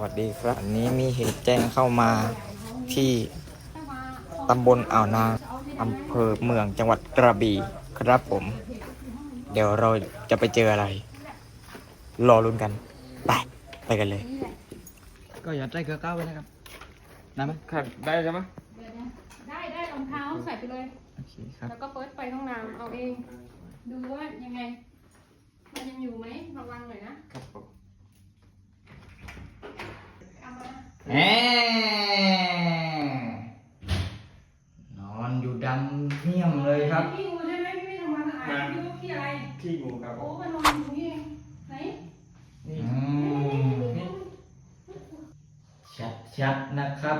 วัสดีครับวันนี้มีเหตุแจ้งเข้ามาที่ตำบลอ่าวนางอำเภอเมืองจังหวัดกระบี่ครับผม เดี๋ยวเราจะไปเจออะไร รอลุ้นกันไปไปกันเลย ก็อย่าใจเกลือก้าวไว้นะครับได้ไหมครับได้ใช่ไหมได้ได้รองเท้าใส่ไปเลย โอเคครับ แล้วก็เปิดไปห้องน้ำเอาเอง ดูว่ายังไง มันยังอยู่ไหมระวังหน่อยนะครับ ผม เอามา แหมนอนอยู่ดำเหี้ยมเลยครับ พี่งูใช่ไหมพี่ไม่ทำความสะอาดพี่ว่าพี่อะไรขี้งูครับผโอ้มมันนอนอยู่นี่เองไหนนี่อืมชัดๆนะครับ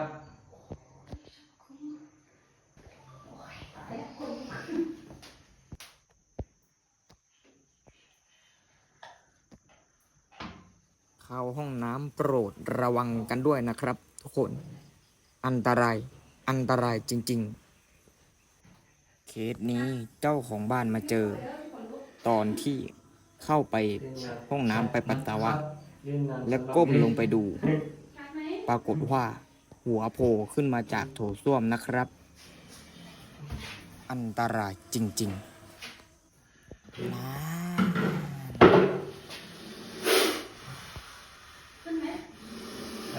เข้าห้องน้ำโปรดระวังกันด้วยนะครับ ทุกคน อันตราย อันตรายจริง ๆ เคสนี้เจ้าของบ้านมาเจอ ตอนที่เข้าไปห้องน้ำไปปัสสาวะ และก้มลงไปดู ปรากฏว่า หัวโผล่ขึ้นมาจากโถส้วมนะครับ อันตรายจริง ๆนะ ขึ้นไหม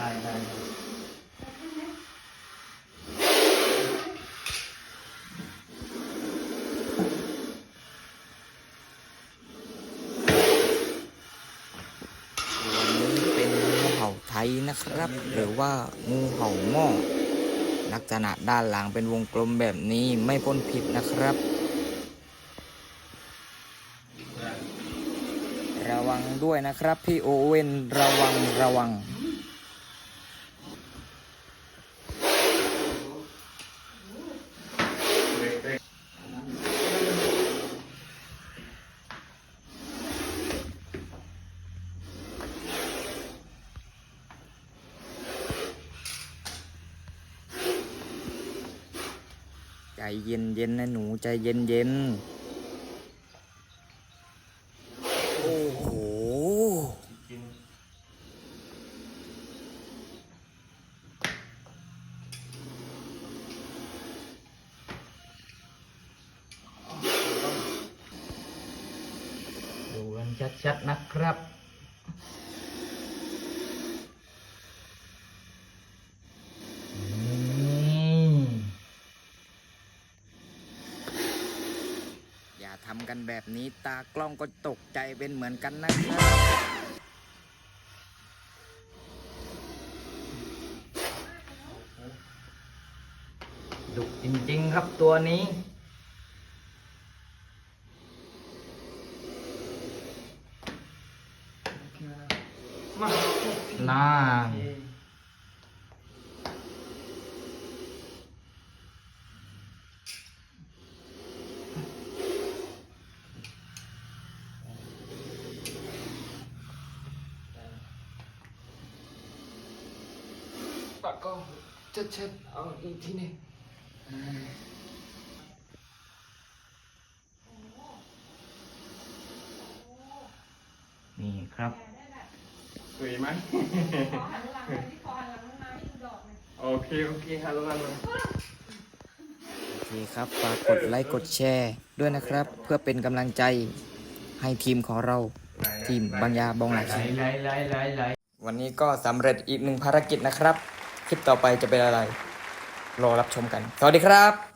ได้ได้ไหมวันนี้เป็นงูเห่าไทยนะครับ หรือว่างูเห่าหม้อลักษณะด้านหลังเป็นวงกลมแบบนี้ไม่พ้นผิดนะครับ ระวังด้วยนะครับ พี่โอเว่นระวังระวัง เย็นเย็นนะหนูใจเย็นเย็นโอ้โหดูกันชัดๆนะครับ นี่อย่า ทำกันแบบนี้ตากล้องก็ตกใจเป็นเหมือนกันนะครับดุจริงๆครับตัวนี้ มาน่า ปากก็เช็ดๆเอาอีกทีหนึงนี่ครับสวยไหมขอหันหลังไปที่คอหันหลังลงมาให้ดูดอกหน่อยโอเค โอเคฮัลโหลฮัลโหลโอเคครับ ฝากกดไลค์ กดแชร์ด้วยนะครับ เพื่อเป็นกำลังใจให้ทีมของเราทีมบางยาบองหลายวันนี้ก็สำเร็จอีกหนึ่งภารกิจนะครับ คลิปต่อไปจะเป็นอะไร รอรับชมกัน สวัสดีครับ